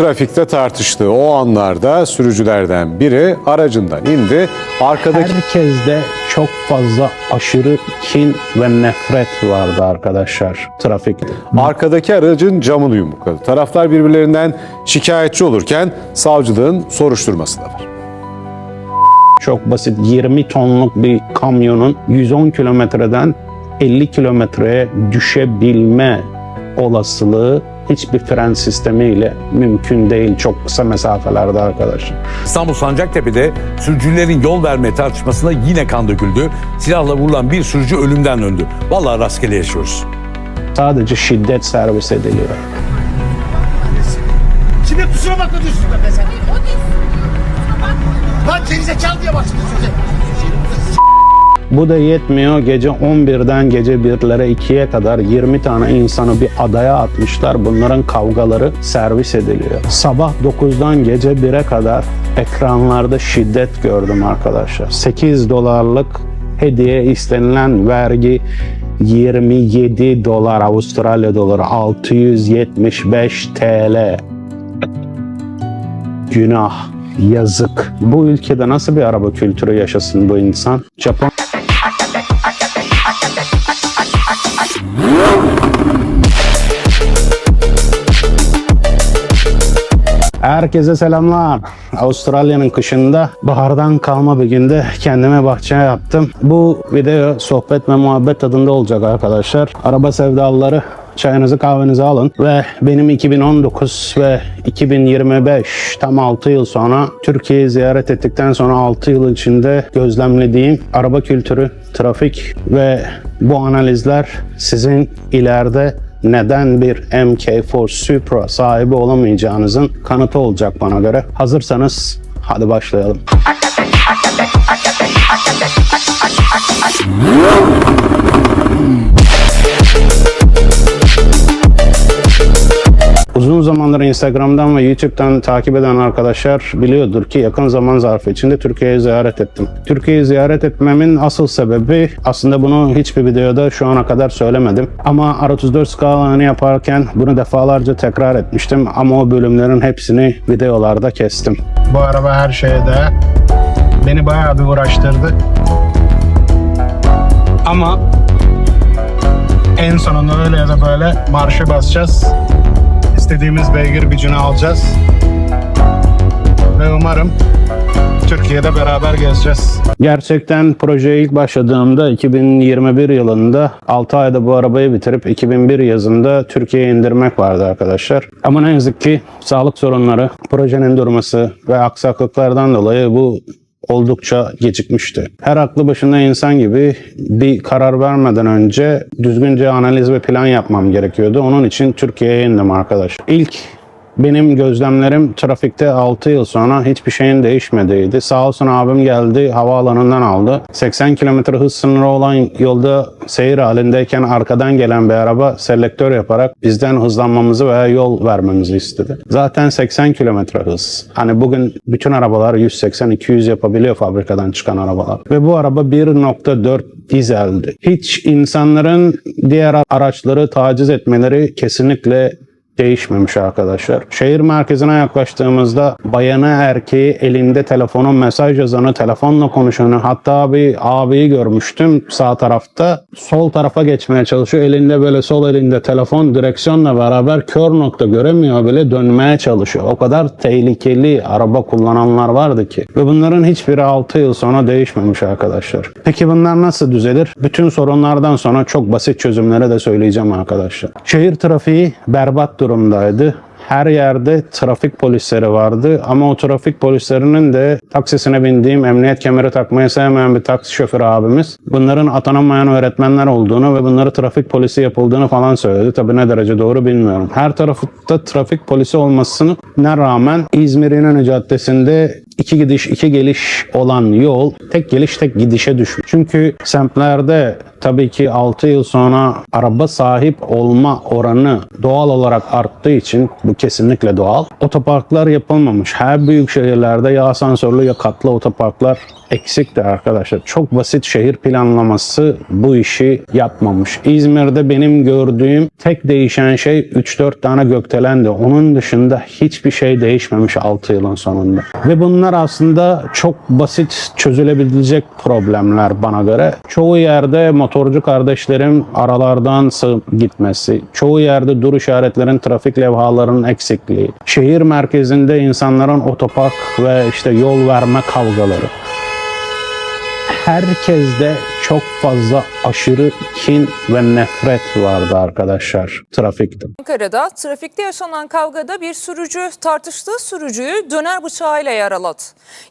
Trafikte tartıştığı o anlarda sürücülerden biri aracından indi. Arkadaki Herkeste çok fazla aşırı kin ve nefret vardı arkadaşlar trafikte. arkadaki aracın camını yumrukladı. Taraflar birbirlerinden şikayetçi olurken savcılığın soruşturması da var. Çok basit 20 tonluk bir kamyonun 110 kilometreden 50 kilometreye düşebilme olasılığı hiçbir fren sistemiyle mümkün değil çok kısa mesafelerde arkadaşlar. İstanbul Sancaktepe'de sürücülerin yol verme tartışmasında yine kan döküldü. Silahla vurulan bir sürücü ölümden döndü. Vallahi rastgele yaşıyoruz. Sadece şiddet servis ediliyor. Şimdi kusura bakma diyorsun be sen. Lan seni zekalı diye başladı söze. Bu da yetmiyor. Gece 11'den gece 1'lere 2'ye kadar 20 tane insanı bir adaya atmışlar. Bunların kavgaları servis ediliyor. Sabah 9'dan gece 1'e kadar ekranlarda şiddet gördüm arkadaşlar. 8 dolarlık hediye istenilen vergi 27 dolar Avustralya doları 675 TL. Günah, yazık. Bu ülkede nasıl bir araba kültürü yaşasın bu insan? Japon Herkese selamlar. Avustralya'nın kışında bahardan kalma bir günde kendime bahçe yaptım. Bu video sohbet ve muhabbet tadında olacak arkadaşlar. Araba sevdalıları çayınızı kahvenizi alın ve benim 2019 ve 2025 tam 6 yıl sonra Türkiye'yi ziyaret ettikten sonra 6 yıl içinde gözlemlediğim araba kültürü, trafik ve bu analizler sizin ileride neden bir MK4 Supra sahibi olamayacağınızın kanıtı olacak bana göre. Hazırsanız hadi başlayalım. Uzun zamandır Instagram'dan ve YouTube'dan takip eden arkadaşlar biliyordur ki yakın zaman zarfı içinde Türkiye'yi ziyaret ettim. Türkiye'yi ziyaret etmemin asıl sebebi aslında bunu hiçbir videoda şu ana kadar söylemedim. Ama R34 skalanı yaparken bunu defalarca tekrar etmiştim ama o bölümlerin hepsini videolarda kestim. Bu araba her şeyde beni bayağı bir uğraştırdı. Ama en sonunda öyle ya da böyle marşı basacağız. İstediğimiz beygir gücünü alacağız. Ve umarım Türkiye'de beraber gezeceğiz. Gerçekten projeye ilk başladığımda 2021 yılında 6 ayda bu arabayı bitirip 2001 yazında Türkiye'ye indirmek vardı arkadaşlar. Ama ne yazık ki sağlık sorunları, projenin durması ve aksaklıklardan dolayı bu oldukça gecikmişti. Her aklı başında insan gibi bir karar vermeden önce düzgünce analiz ve plan yapmam gerekiyordu. Onun için Türkiye'ye indim arkadaş. İlk benim gözlemlerim trafikte 6 yıl sonra hiçbir şeyin değişmediğiydi. Sağ olsun abim geldi havaalanından aldı. 80 km hız sınırı olan yolda seyir halindeyken arkadan gelen bir araba selektör yaparak bizden hızlanmamızı veya yol vermemizi istedi. Zaten 80 km hız. Hani bugün bütün arabalar 180-200 yapabiliyor fabrikadan çıkan arabalar. Ve bu araba 1.4 dizeldi. Hiç insanların diğer araçları taciz etmeleri kesinlikle değişmemiş arkadaşlar. Şehir merkezine yaklaştığımızda bayanı erkeği elinde telefonu mesaj yazanı telefonla konuşanı hatta bir abiyi görmüştüm sağ tarafta sol tarafa geçmeye çalışıyor elinde böyle sol elinde telefon direksiyonla beraber kör nokta göremiyor bile dönmeye çalışıyor. O kadar tehlikeli araba kullananlar vardı ki ve bunların hiçbiri 6 yıl sonra değişmemiş arkadaşlar. Peki bunlar nasıl düzelir? Bütün sorunlardan sonra çok basit çözümleri de söyleyeceğim arkadaşlar. Şehir trafiği berbat durumdaydı. Her yerde trafik polisleri vardı ama o trafik polislerinin de taksisine bindiğim emniyet kemeri takmayı sevmeyen bir taksi şoförü abimiz bunların atanamayan öğretmenler olduğunu ve bunları trafik polisi yapıldığını falan söyledi. Tabi ne derece doğru bilmiyorum. Her tarafta trafik polisi olmasına rağmen İzmir İnönü Caddesi'nde iki gidiş iki geliş olan yol tek geliş tek gidişe düşmüş. Çünkü semtlerde tabii ki 6 yıl sonra araba sahip olma oranı doğal olarak arttığı için bu kesinlikle doğal. Otoparklar yapılmamış. Her büyük şehirlerde ya asansörlü ya katlı otoparklar eksikti arkadaşlar. Çok basit şehir planlaması bu işi yapmamış. İzmir'de benim gördüğüm tek değişen şey 3-4 tane gökdelendi. Onun dışında hiçbir şey değişmemiş 6 yılın sonunda. Ve bunlar aslında çok basit çözülebilecek problemler bana göre. Çoğu yerde motorcu kardeşlerim aralardan sığ gitmesi, çoğu yerde dur işaretlerin trafik levhalarının eksikliği, şehir merkezinde insanların otopark ve işte yol verme kavgaları herkeste çok fazla aşırı kin ve nefret vardı arkadaşlar trafikte. Ankara'da trafikte yaşanan kavgada bir sürücü tartıştığı sürücüyü döner bıçağıyla yaraladı.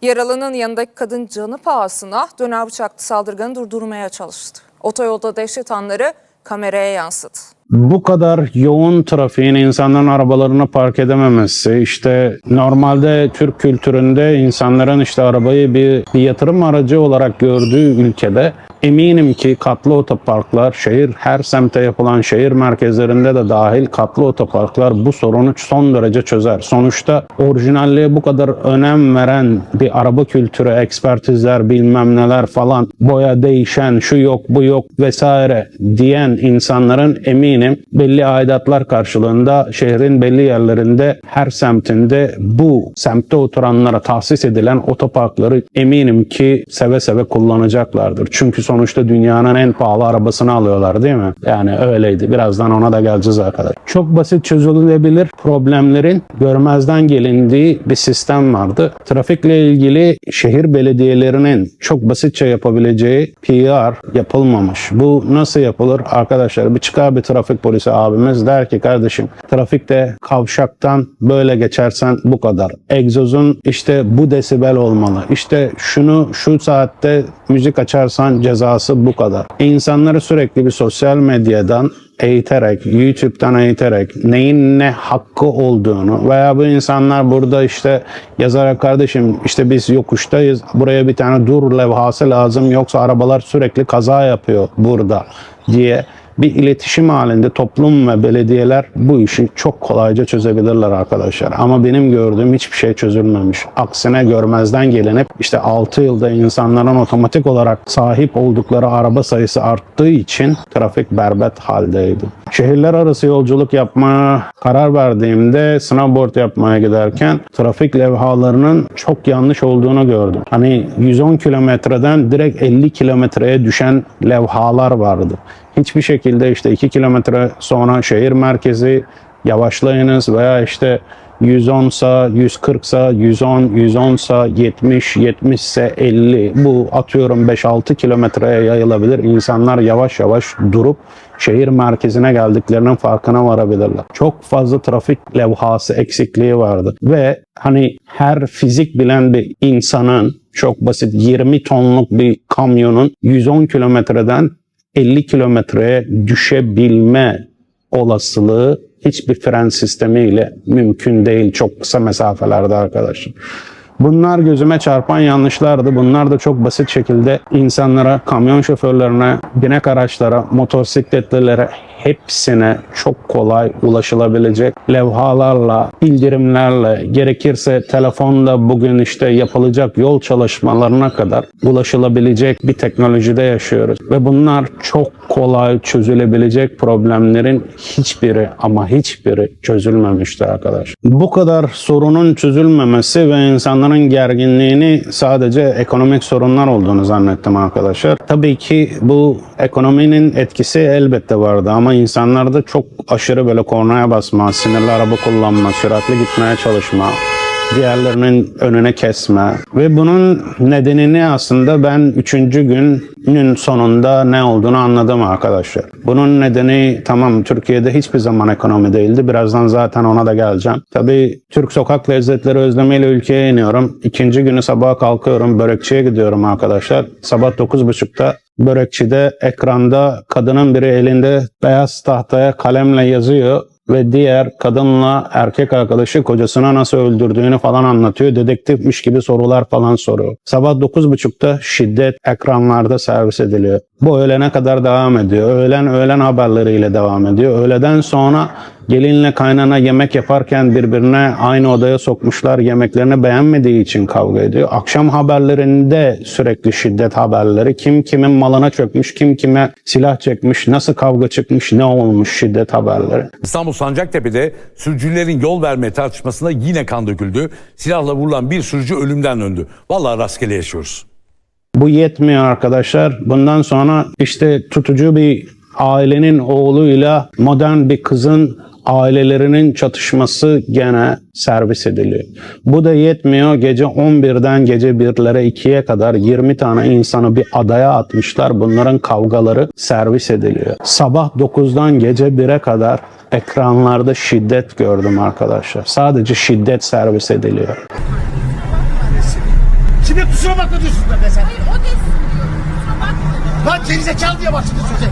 Yaralının yanındaki kadın canı pahasına döner bıçaklı saldırganı durdurmaya çalıştı. Otoyolda dehşet anları kameraya yansıdı. Bu kadar yoğun trafiğin insanların arabalarını park edememesi, işte normalde Türk kültüründe insanların işte arabayı bir, bir yatırım aracı olarak gördüğü ülkede eminim ki katlı otoparklar, şehir her semte yapılan şehir merkezlerinde de dahil katlı otoparklar bu sorunu son derece çözer. Sonuçta orijinalliğe bu kadar önem veren bir araba kültürü, ekspertizler bilmem neler falan, boya değişen, şu yok bu yok vesaire diyen insanların eminim belli aidatlar karşılığında şehrin belli yerlerinde her semtinde bu semtte oturanlara tahsis edilen otoparkları eminim ki seve seve kullanacaklardır. Çünkü sonuçta dünyanın en pahalı arabasını alıyorlar değil mi? Yani öyleydi. Birazdan ona da geleceğiz arkadaşlar. Çok basit çözülebilir problemlerin görmezden gelindiği bir sistem vardı. Trafikle ilgili şehir belediyelerinin çok basitçe yapabileceği PR yapılmamış. Bu nasıl yapılır? Arkadaşlar bir çıkar bir trafik polisi abimiz der ki kardeşim trafikte kavşaktan böyle geçersen bu kadar. Egzozun işte bu desibel olmalı. İşte şunu şu saatte müzik açarsan cezası bu kadar. İnsanları sürekli bir sosyal medyadan eğiterek, YouTube'dan eğiterek neyin ne hakkı olduğunu veya bu insanlar burada işte yazarak kardeşim işte biz yokuştayız buraya bir tane dur levhası lazım yoksa arabalar sürekli kaza yapıyor burada diye bir iletişim halinde toplum ve belediyeler bu işi çok kolayca çözebilirler arkadaşlar. Ama benim gördüğüm hiçbir şey çözülmemiş. Aksine görmezden gelinip işte 6 yılda insanların otomatik olarak sahip oldukları araba sayısı arttığı için trafik berbat haldeydi. Şehirler arası yolculuk yapmaya karar verdiğimde snowboard yapmaya giderken trafik levhalarının çok yanlış olduğunu gördüm. Hani 110 kilometreden direkt 50 kilometreye düşen levhalar vardı. Hiçbir şekilde işte 2 kilometre sonra şehir merkezi yavaşlayınız veya işte 110 sa 140 sa 110 110 sa 70 70 ise 50 bu atıyorum 5-6 kilometreye yayılabilir. İnsanlar yavaş yavaş durup şehir merkezine geldiklerinin farkına varabilirler. Çok fazla trafik levhası eksikliği vardı ve hani her fizik bilen bir insanın çok basit 20 tonluk bir kamyonun 110 kilometreden 50 kilometreye düşebilme olasılığı hiçbir fren sistemiyle mümkün değil çok kısa mesafelerde arkadaşlar. Bunlar gözüme çarpan yanlışlardı. Bunlar da çok basit şekilde insanlara, kamyon şoförlerine, binek araçlara, motosikletlilere hepsine çok kolay ulaşılabilecek levhalarla, bildirimlerle, gerekirse telefonda bugün işte yapılacak yol çalışmalarına kadar ulaşılabilecek bir teknolojide yaşıyoruz. Ve bunlar çok kolay çözülebilecek problemlerin hiçbiri ama hiçbiri çözülmemişti arkadaş. Bu kadar sorunun çözülmemesi ve insanların gerginliğini sadece ekonomik sorunlar olduğunu zannettim arkadaşlar. Tabii ki bu ekonominin etkisi elbette vardı ama insanlarda çok aşırı böyle kornaya basma, sinirli araba kullanma, süratli gitmeye çalışma, diğerlerinin önüne kesme ve bunun nedenini aslında ben üçüncü günün sonunda ne olduğunu anladım arkadaşlar. Bunun nedeni tamam Türkiye'de hiçbir zaman ekonomi değildi. Birazdan zaten ona da geleceğim. Tabii Türk sokak lezzetleri özlemiyle ülkeye iniyorum. İkinci günü sabaha kalkıyorum. Börekçiye gidiyorum arkadaşlar. Sabah 9.30'da Börekçide ekranda kadının biri elinde beyaz tahtaya kalemle yazıyor ve diğer kadınla erkek arkadaşı kocasına nasıl öldürdüğünü falan anlatıyor. Dedektifmiş gibi sorular falan soruyor. Sabah 9.30'da şiddet ekranlarda servis ediliyor. Bu öğlene kadar devam ediyor. Öğlen öğlen haberleriyle devam ediyor. Öğleden sonra gelinle kaynana yemek yaparken birbirine aynı odaya sokmuşlar. Yemeklerini beğenmediği için kavga ediyor. Akşam haberlerinde sürekli şiddet haberleri. Kim kimin malına çökmüş, kim kime silah çekmiş, nasıl kavga çıkmış, ne olmuş şiddet haberleri. İstanbul Sancaktepe'de sürücülerin yol verme tartışmasında yine kan döküldü. Silahla vurulan bir sürücü ölümden döndü. Vallahi rastgele yaşıyoruz. Bu yetmiyor arkadaşlar. Bundan sonra işte tutucu bir ailenin oğluyla modern bir kızın ailelerinin çatışması gene servis ediliyor. Bu da yetmiyor. Gece 11'den gece 1'lere 2'ye kadar 20 tane insanı bir adaya atmışlar. Bunların kavgaları servis ediliyor. Sabah 9'dan gece 1'e kadar ekranlarda şiddet gördüm arkadaşlar. Sadece şiddet servis ediliyor. Şimdi kusura bakma diyorsun da be sen. Lan gerizekalı diye başladı söze.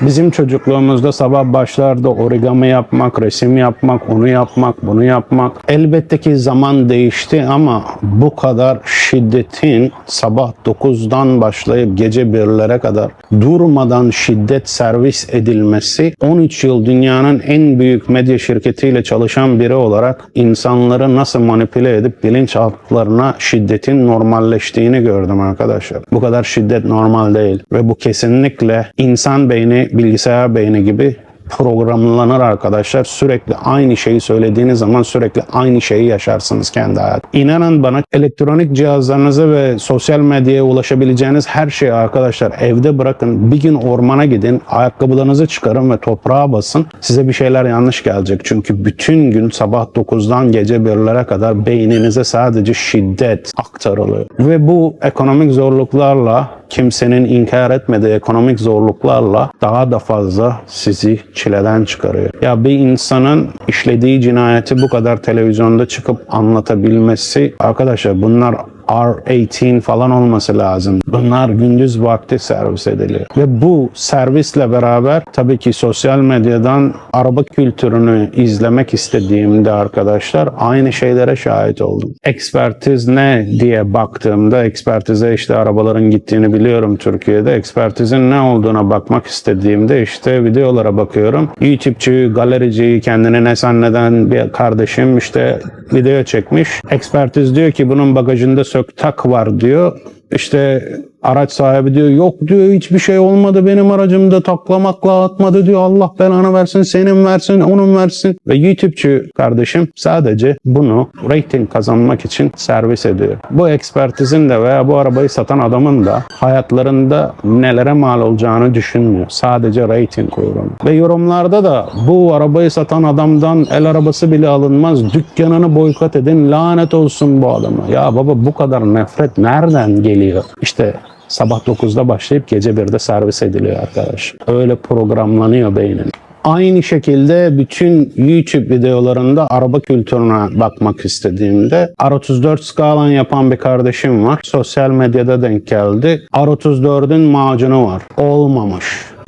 Bizim çocukluğumuzda sabah başlarda origami yapmak, resim yapmak, onu yapmak, bunu yapmak. Elbette ki zaman değişti ama bu kadar şiddetin sabah 9'dan başlayıp gece 1'lere kadar durmadan şiddet servis edilmesi 13 yıl dünyanın en büyük medya şirketiyle çalışan biri olarak insanları nasıl manipüle edip bilinçaltlarına şiddetin normalleştiğini gördüm arkadaşlar. Bu kadar şiddet normal değil ve bu kesinlikle insan beyni bilgisayar beyni gibi programlanır arkadaşlar. Sürekli aynı şeyi söylediğiniz zaman sürekli aynı şeyi yaşarsınız kendi hayat. İnanın bana elektronik cihazlarınızı ve sosyal medyaya ulaşabileceğiniz her şeyi arkadaşlar evde bırakın. Bir gün ormana gidin, ayakkabılarınızı çıkarın ve toprağa basın. Size bir şeyler yanlış gelecek. Çünkü bütün gün sabah 9'dan gece 1'lere kadar beyninize sadece şiddet aktarılıyor. Ve bu ekonomik zorluklarla kimsenin inkar etmediği ekonomik zorluklarla daha da fazla sizi çileden çıkarıyor. Ya bir insanın işlediği cinayeti bu kadar televizyonda çıkıp anlatabilmesi arkadaşlar bunlar R18 falan olması lazım. Bunlar gündüz vakti servis ediliyor. Ve bu servisle beraber tabii ki sosyal medyadan araba kültürünü izlemek istediğimde arkadaşlar aynı şeylere şahit oldum. Ekspertiz ne diye baktığımda ekspertize işte arabaların gittiğini biliyorum Türkiye'de. Ekspertizin ne olduğuna bakmak istediğimde işte videolara bakıyorum. YouTube'cu, galerici, kendini ne zanneden bir kardeşim işte video çekmiş. Ekspertiz diyor ki bunun bagajında söktak var diyor. İşte araç sahibi diyor yok diyor hiçbir şey olmadı benim aracımda taklamakla atmadı diyor Allah belanı versin senin versin onun versin ve YouTube'cu kardeşim sadece bunu rating kazanmak için servis ediyor. Bu ekspertizin de veya bu arabayı satan adamın da hayatlarında nelere mal olacağını düşünmüyor. Sadece rating uğruna. Ve yorumlarda da bu arabayı satan adamdan el arabası bile alınmaz. Dükkanını boykot edin lanet olsun bu adama. Ya baba bu kadar nefret nereden geliyor? İşte sabah 9'da başlayıp gece 1'de servis ediliyor arkadaş. Öyle programlanıyor beynin. Aynı şekilde bütün YouTube videolarında araba kültürüne bakmak istediğimde R34 Scalan yapan bir kardeşim var. Sosyal medyada denk geldi. R34'ün macunu var. Olmamış.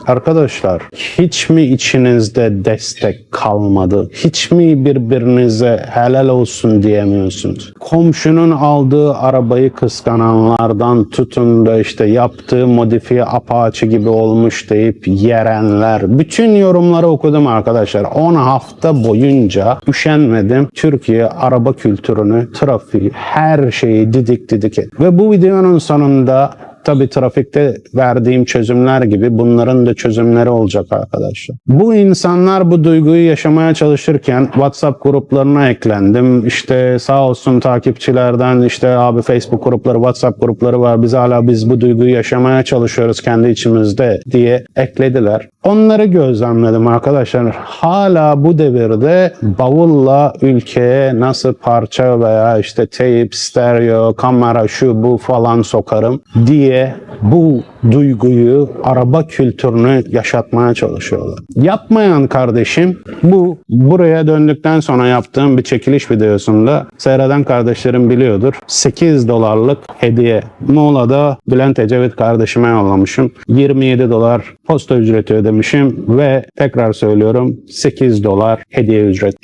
Arkadaşlar hiç mi içinizde destek kalmadı? Hiç mi birbirinize helal olsun diyemiyorsunuz? Komşunun aldığı arabayı kıskananlardan tutun da işte yaptığı modifiye Apache gibi olmuş deyip yerenler. Bütün yorumları okudum arkadaşlar. 10 hafta boyunca üşenmedim. Türkiye araba kültürünü, trafiği, her şeyi didik didik et. Ve bu videonun sonunda Tabi trafikte verdiğim çözümler gibi bunların da çözümleri olacak arkadaşlar. Bu insanlar bu duyguyu yaşamaya çalışırken WhatsApp gruplarına eklendim. İşte sağ olsun takipçilerden işte abi Facebook grupları, WhatsApp grupları var. Biz hala biz bu duyguyu yaşamaya çalışıyoruz kendi içimizde diye eklediler. Onları gözlemledim arkadaşlar. Hala bu devirde bavulla ülkeye nasıl parça veya işte teyp, stereo, kamera şu bu falan sokarım diye diye bu duyguyu, araba kültürünü yaşatmaya çalışıyorlar. Yapmayan kardeşim bu buraya döndükten sonra yaptığım bir çekiliş videosunda seyreden kardeşlerim biliyordur. 8 dolarlık hediye. Muğla'da Bülent Ecevit kardeşime yollamışım. 27 dolar posta ücreti ödemişim ve tekrar söylüyorum 8 dolar hediye.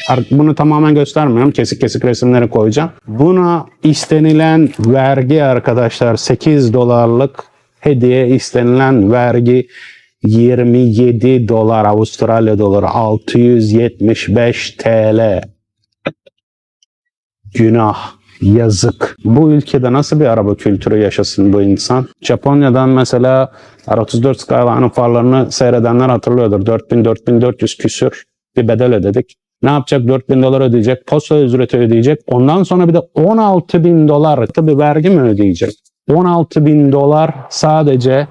Artık bunu tamamen göstermiyorum. Kesik kesik resimleri koyacağım. Buna istenilen vergi arkadaşlar 8 dolarlık hediye istenilen vergi 27 dolar Avustralya doları 675 TL. Günah, yazık. Bu ülkede nasıl bir araba kültürü yaşasın bu insan? Japonya'dan mesela R34 Skyline'ın farlarını seyredenler hatırlıyordur. 4000-4400 küsür bir bedel ödedik. Ne yapacak? 4000 dolar ödeyecek. Posta ücreti ödeyecek. Ondan sonra bir de 16 bin dolar tabii vergi mi ödeyecek? 16 bin dolar sadece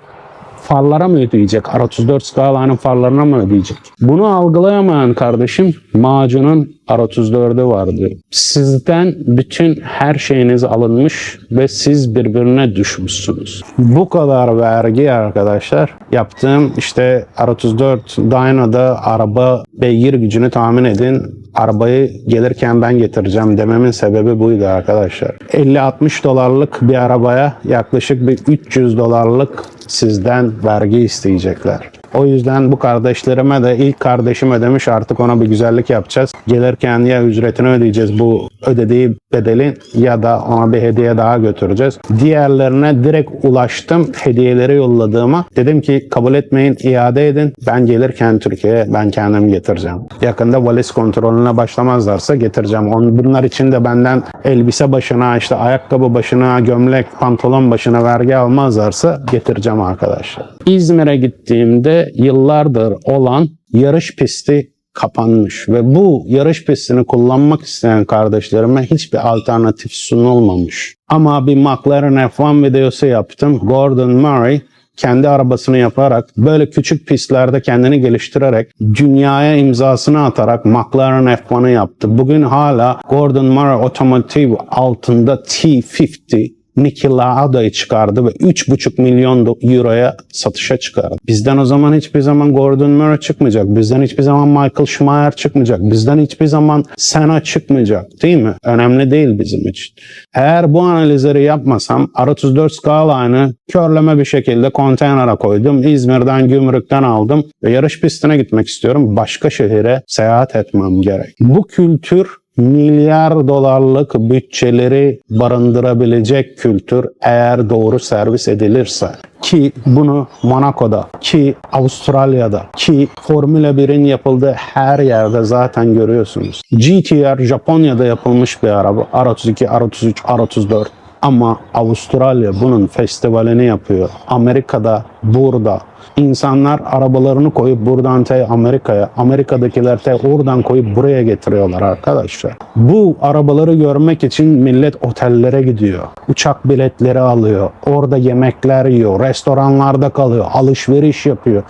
farlara mı ödeyecek? R34 Skyline'ın farlarına mı ödeyecek? Bunu algılayamayan kardeşim macunun R34'ü vardı. Sizden bütün her şeyiniz alınmış ve siz birbirine düşmüşsünüz. Bu kadar vergi arkadaşlar. Yaptığım işte R34 Dyno'da araba beygir gücünü tahmin edin. Arabayı gelirken ben getireceğim dememin sebebi buydu arkadaşlar. 50-60 dolarlık bir arabaya yaklaşık bir 300 dolarlık sizden vergi isteyecekler. O yüzden bu kardeşlerime de ilk kardeşim ödemiş artık ona bir güzellik yapacağız. Gelirken ya ücretini ödeyeceğiz bu ödediği bedelin ya da ona bir hediye daha götüreceğiz. Diğerlerine direkt ulaştım hediyeleri yolladığıma. Dedim ki kabul etmeyin iade edin. Ben gelirken Türkiye'ye ben kendim getireceğim. Yakında valiz kontrolüne başlamazlarsa getireceğim. On- Bunlar için de benden elbise başına işte ayakkabı başına gömlek pantolon başına vergi almazlarsa getireceğim arkadaşlar. İzmir'e gittiğimde yıllardır olan yarış pisti kapanmış ve bu yarış pistini kullanmak isteyen kardeşlerime hiçbir alternatif sunulmamış. Ama bir McLaren F1 videosu yaptım. Gordon Murray kendi arabasını yaparak böyle küçük pistlerde kendini geliştirerek dünyaya imzasını atarak McLaren F1'ı yaptı. Bugün hala Gordon Murray Automotive altında T50 Niki Lauda'yı çıkardı ve 3,5 milyon euroya satışa çıkardı. Bizden o zaman hiçbir zaman Gordon Murray çıkmayacak. Bizden hiçbir zaman Michael Schumacher çıkmayacak. Bizden hiçbir zaman Senna çıkmayacak. Değil mi? Önemli değil bizim için. Eğer bu analizleri yapmasam R34 Skyline'ı körleme bir şekilde konteynere koydum. İzmir'den, gümrükten aldım ve yarış pistine gitmek istiyorum. Başka şehire seyahat etmem gerek. Bu kültür milyar dolarlık bütçeleri barındırabilecek kültür eğer doğru servis edilirse ki bunu Monaco'da ki Avustralya'da ki Formula 1'in yapıldığı her yerde zaten görüyorsunuz. GTR Japonya'da yapılmış bir araba. R32, R33, R34 ama Avustralya bunun festivalini yapıyor. Amerika'da, burada. İnsanlar arabalarını koyup buradan te Amerika'ya, Amerika'dakiler te oradan koyup buraya getiriyorlar arkadaşlar. Bu arabaları görmek için millet otellere gidiyor. Uçak biletleri alıyor. Orada yemekler yiyor. Restoranlarda kalıyor. Alışveriş yapıyor.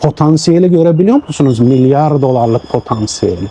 Potansiyeli görebiliyor musunuz? Milyar dolarlık potansiyeli.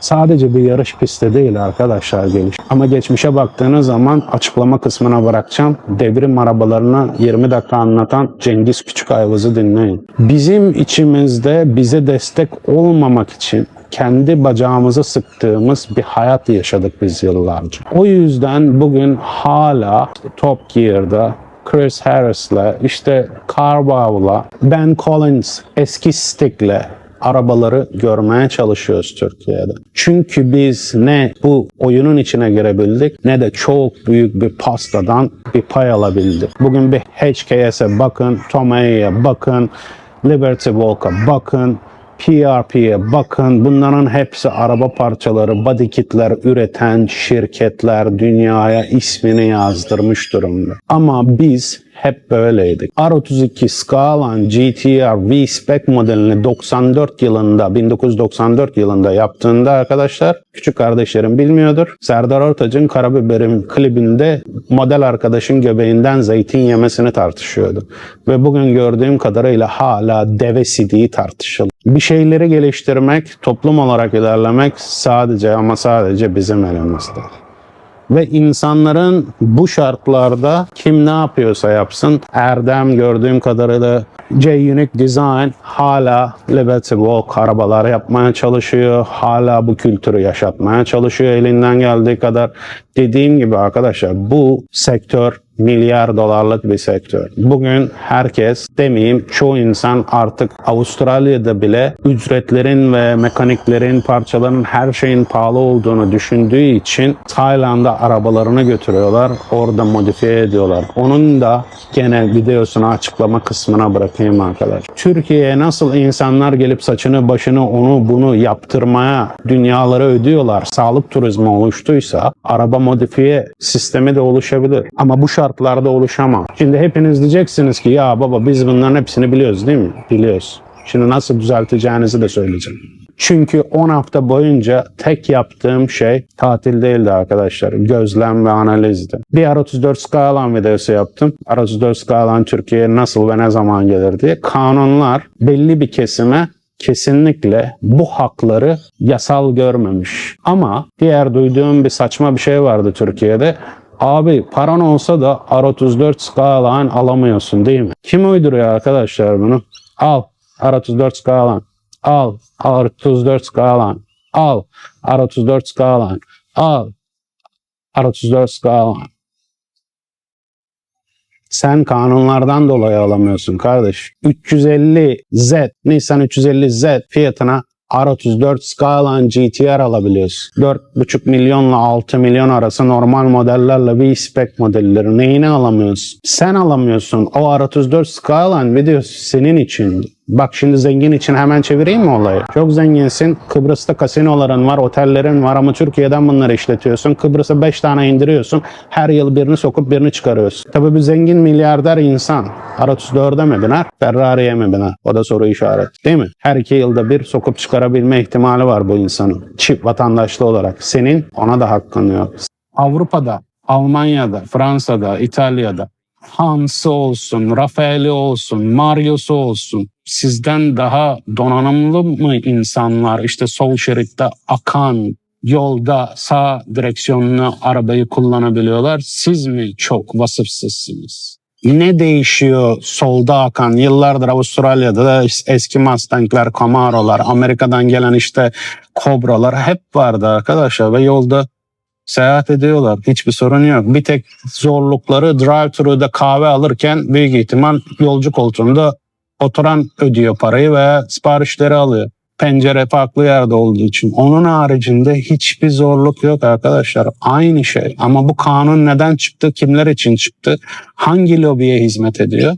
Sadece bir yarış pisti değil arkadaşlar geliş. Ama geçmişe baktığınız zaman açıklama kısmına bırakacağım. Devrim arabalarını 20 dakika anlatan Cengiz Küçükayvaz'ı dinleyin. Bizim içimizde bize destek olmamak için kendi bacağımızı sıktığımız bir hayat yaşadık biz yıllarca. O yüzden bugün hala Top Gear'da Chris Harris'la, işte Carbow'la, Ben Collins, eski Stick'le arabaları görmeye çalışıyoruz Türkiye'de. Çünkü biz ne bu oyunun içine girebildik ne de çok büyük bir pastadan bir pay alabildik. Bugün bir HKS'e bakın, Tomaya'ya bakın, Liberty Walk'a bakın, PRP'ye bakın. Bunların hepsi araba parçaları, body kitler üreten şirketler dünyaya ismini yazdırmış durumda. Ama biz hep böyleydik. R32 Skyline GTR V-Spec modelini 94 yılında, 1994 yılında yaptığında arkadaşlar küçük kardeşlerim bilmiyordur. Serdar Ortaç'ın Karabiberim klibinde model arkadaşın göbeğinden zeytin yemesini tartışıyordu. Ve bugün gördüğüm kadarıyla hala deve sidiği tartışılıyor. Bir şeyleri geliştirmek, toplum olarak ilerlemek sadece ama sadece bizim elimizde. Ve insanların bu şartlarda kim ne yapıyorsa yapsın. Erdem gördüğüm kadarıyla J-Unique Design hala Liberty Walk arabalar yapmaya çalışıyor. Hala bu kültürü yaşatmaya çalışıyor elinden geldiği kadar. Dediğim gibi arkadaşlar bu sektör milyar dolarlık bir sektör. Bugün herkes demeyeyim çoğu insan artık Avustralya'da bile ücretlerin ve mekaniklerin parçaların her şeyin pahalı olduğunu düşündüğü için Tayland'a arabalarını götürüyorlar. Orada modifiye ediyorlar. Onun da gene videosunu açıklama kısmına bırakayım arkadaş. Türkiye'ye nasıl insanlar gelip saçını başını onu bunu yaptırmaya dünyaları ödüyorlar. Sağlık turizmi oluştuysa araba modifiye sistemi de oluşabilir. Ama bu şartlarda oluşamam. Şimdi hepiniz diyeceksiniz ki ya baba biz bunların hepsini biliyoruz değil mi? Biliyoruz. Şimdi nasıl düzelteceğinizi de söyleyeceğim. Çünkü 10 hafta boyunca tek yaptığım şey tatil değildi arkadaşlar. Gözlem ve analizdi. Bir R34 Skyline videosu yaptım. R34 Skyline Türkiye'ye nasıl ve ne zaman gelir diye. Kanunlar belli bir kesime kesinlikle bu hakları yasal görmemiş. Ama diğer duyduğum bir saçma bir şey vardı Türkiye'de. Abi paran olsa da R34 Skyline alamıyorsun değil mi? Kim uyduruyor arkadaşlar bunu? Al R34 Skyline. Al R34 Skyline. Al R34 Skyline. Al R34 Skyline. Sen kanunlardan dolayı alamıyorsun kardeş. 350 Z, Nissan 350 Z fiyatına R34 Skyline GTR alabiliyorsun. 4,5 milyonla 6 milyon arası normal modellerle bir spec modelleri. Neyini alamıyorsun? Sen alamıyorsun. O R34 Skyline videosu senin için. Bak şimdi zengin için hemen çevireyim mi olayı? Çok zenginsin. Kıbrıs'ta kasinoların var, otellerin var ama Türkiye'den bunları işletiyorsun. Kıbrıs'a 5 tane indiriyorsun. Her yıl birini sokup birini çıkarıyorsun. Tabii bir zengin milyarder insan. R34'e mi biner? Ferrari'ye mi biner? O da soru işareti. Değil mi? Her iki yılda bir sokup çıkarabilme ihtimali var bu insanın. Çift vatandaşlı olarak. Senin ona da hakkın yok. Avrupa'da, Almanya'da, Fransa'da, İtalya'da Hans'ı olsun, Rafael'i olsun, Mario'su olsun. Sizden daha donanımlı mı insanlar işte sol şeritte akan yolda sağ direksiyonlu arabayı kullanabiliyorlar? Siz mi çok vasıfsızsınız? Ne değişiyor solda akan yıllardır Avustralya'da da eski Mustang'ler, Camaro'lar, Amerika'dan gelen işte Cobra'lar hep vardı arkadaşlar ve yolda seyahat ediyorlar. Hiçbir sorun yok. Bir tek zorlukları drive-thru'da kahve alırken büyük ihtimal yolcu koltuğunda oturan ödüyor parayı veya siparişleri alıyor. Pencere farklı yerde olduğu için. Onun haricinde hiçbir zorluk yok arkadaşlar. Aynı şey. Ama bu kanun neden çıktı? Kimler için çıktı? Hangi lobiye hizmet ediyor?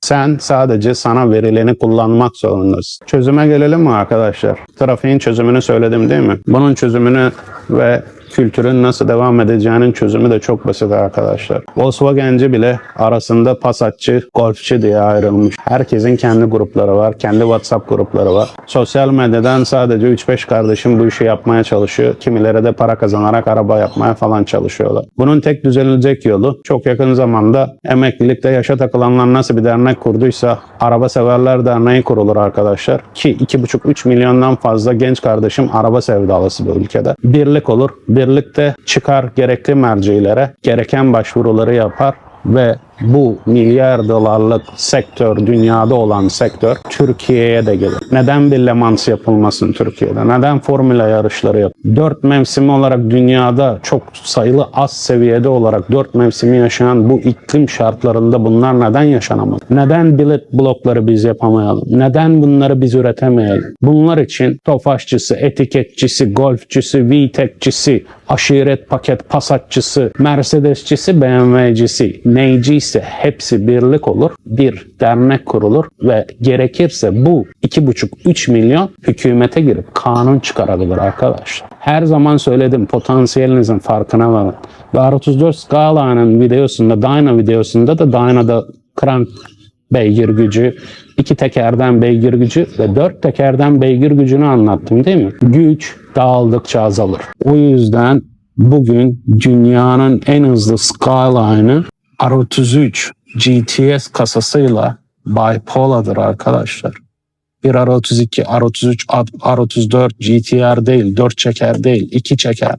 Sen sadece sana verileni kullanmak zorundasın. Çözüme gelelim mi arkadaşlar? Trafiğin çözümünü söyledim değil mi? Bunun çözümünü ve kültürün nasıl devam edeceğinin çözümü de çok basit arkadaşlar. Volkswagen'ci bile arasında Passatçı, Golfçı diye ayrılmış. Herkesin kendi grupları var, kendi WhatsApp grupları var. Sosyal medyadan sadece 3-5 kardeşim bu işi yapmaya çalışıyor. Kimileri de para kazanarak araba yapmaya falan çalışıyorlar. Bunun tek düzelilecek yolu çok yakın zamanda emeklilikte yaşa takılanlar nasıl bir dernek kurduysa Araba Severler Derneği kurulur arkadaşlar. Ki 2,5-3 milyondan fazla genç kardeşim araba sevdalısı bu ülkede. Birlik olur. Birlikte çıkar gerekli mercilere gereken başvuruları yapar ve bu milyar dolarlık sektör, dünyada olan sektör Türkiye'ye de gelir. Neden bir Le Mans yapılmasın Türkiye'de? Neden formüla yarışları yap? Dört mevsimi olarak dünyada çok sayılı az seviyede olarak dört mevsimi yaşayan bu iklim şartlarında bunlar neden yaşanamaz? Neden bilet blokları biz yapamayalım? Neden bunları biz üretemeyelim? Bunlar için tofaşçısı, etiketçisi, golfçüsü, VTEC'çisi, aşiret paket pasatçısı, Mercedesçisi, BMW'cisi, neycisi hepsi birlik olur. Bir dernek kurulur ve gerekirse bu 2,5-3 milyon hükümete girip kanun çıkarabilir arkadaşlar. Her zaman söyledim potansiyelinizin farkına varın. Ve R34 Scala'nın videosunda, Dyna videosunda da Dyna'da crank beygir gücü, iki tekerden beygir gücü ve dört tekerden beygir gücünü anlattım değil mi? Güç dağıldıkça azalır. O yüzden bugün dünyanın en hızlı Skyline'ı R33 GTS kasasıyla Bipola'dır arkadaşlar. Bir R32, R33, R34 GTR değil, 4 çeker değil, 2 çeker.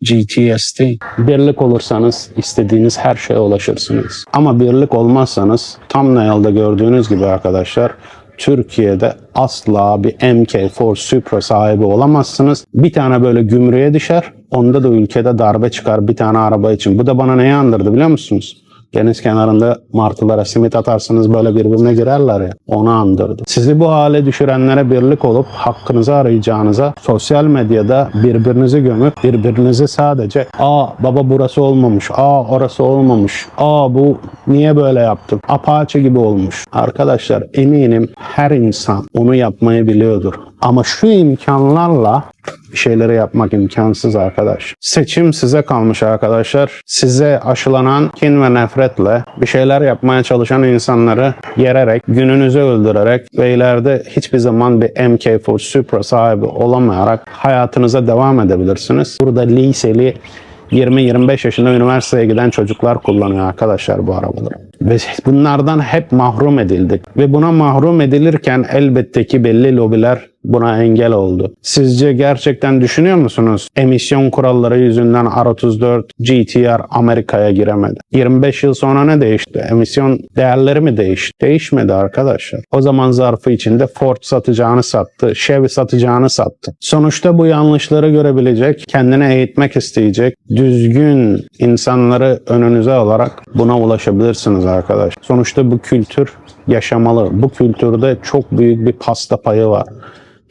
GTST. Birlik olursanız istediğiniz her şeye ulaşırsınız. Ama birlik olmazsanız tam Nail'da gördüğünüz gibi arkadaşlar Türkiye'de asla bir MK4 Supra sahibi olamazsınız. Bir tane böyle gümrüğe düşer. Onda da ülkede darbe çıkar bir tane araba için. Bu da bana neyi andırdı biliyor musunuz? Deniz kenarında martılara simit atarsınız böyle birbirine girerler ya. Onu andırdı. Sizi bu hale düşürenlere birlik olup hakkınızı arayacağınıza sosyal medyada birbirinizi gömüp birbirinizi sadece aa baba burası olmamış, aa orası olmamış, aa bu niye böyle yaptım, apaçı gibi olmuş. Arkadaşlar eminim her insan onu yapmayı biliyordur. Ama şu imkanlarla şeyleri yapmak imkansız arkadaş. Seçim size kalmış arkadaşlar. Size aşılanan kin ve nefretle bir şeyler yapmaya çalışan insanları yererek, gününüzü öldürerek ve ileride hiçbir zaman bir MK4 Supra sahibi olamayarak hayatınıza devam edebilirsiniz. Burada liseli 20-25 yaşında üniversiteye giden çocuklar kullanıyor arkadaşlar bu arabaları. Ve bunlardan hep mahrum edildik. Ve buna mahrum edilirken elbette ki belli lobiler buna engel oldu. Sizce gerçekten düşünüyor musunuz? Emisyon kuralları yüzünden R34 GTR Amerika'ya giremedi. 25 yıl sonra ne değişti? Emisyon değerleri mi değişti? Değişmedi arkadaşlar. O zaman zarfı içinde Ford satacağını sattı, Chevy satacağını sattı. Sonuçta bu yanlışları görebilecek, kendine eğitmek isteyecek, düzgün insanları önünüze alarak buna ulaşabilirsiniz arkadaş. Sonuçta bu kültür yaşamalı. Bu kültürde çok büyük bir pasta payı var.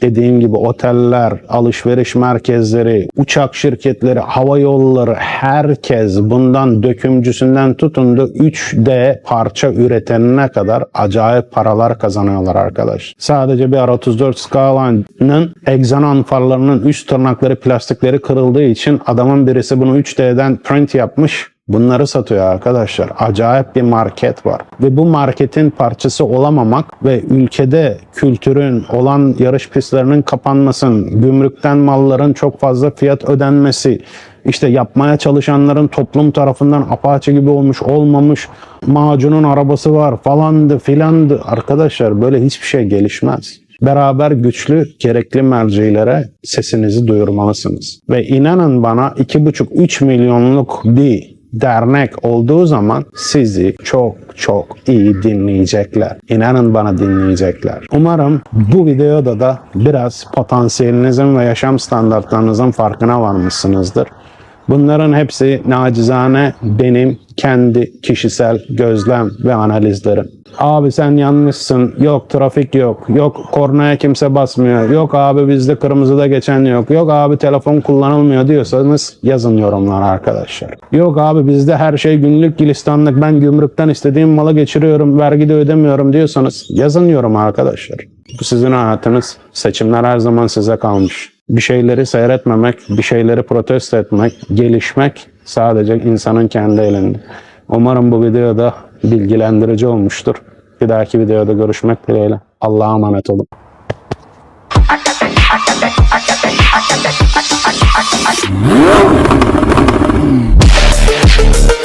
Dediğim gibi oteller, alışveriş merkezleri, uçak şirketleri, hava yolları herkes bundan dökümcüsünden tutun da 3D parça üretenine kadar acayip paralar kazanıyorlar arkadaş. Sadece bir R34 Skyline'ın egzanon farlarının üst tırnakları plastikleri kırıldığı için adamın birisi bunu 3D'den print yapmış Bunları satıyor arkadaşlar. Acayip bir market var. Ve bu marketin parçası olamamak ve ülkede kültürün olan yarış pistlerinin kapanmasın, gümrükten malların çok fazla fiyat ödenmesi, işte yapmaya çalışanların toplum tarafından apaçı gibi olmuş olmamış, macunun arabası var falandı filandı. Arkadaşlar böyle hiçbir şey gelişmez. Beraber güçlü, gerekli mercilere sesinizi duyurmalısınız. Ve inanın bana 2,5-3 milyonluk bir dernek olduğu zaman sizi çok çok iyi dinleyecekler. İnanın bana dinleyecekler. Umarım bu videoda da biraz potansiyelinizin ve yaşam standartlarınızın farkına varmışsınızdır. Bunların hepsi nacizane benim kendi kişisel gözlem ve analizlerim. Abi sen yanlışsın. Yok trafik yok. Yok kornaya kimse basmıyor. Yok abi bizde kırmızıda geçen yok. Yok abi telefon kullanılmıyor diyorsanız yazın yorumlara arkadaşlar. Yok abi bizde her şey günlük gülistanlık. Ben gümrükten istediğim malı geçiriyorum. Vergi de ödemiyorum diyorsanız yazın yorum arkadaşlar. Bu sizin hayatınız. Seçimler her zaman size kalmış. Bir şeyleri seyretmemek, bir şeyleri protesto etmek, gelişmek sadece insanın kendi elinde. Umarım bu videoda bilgilendirici olmuştur. Bir dahaki videoda görüşmek dileğiyle. Allah'a emanet olun. Hmm.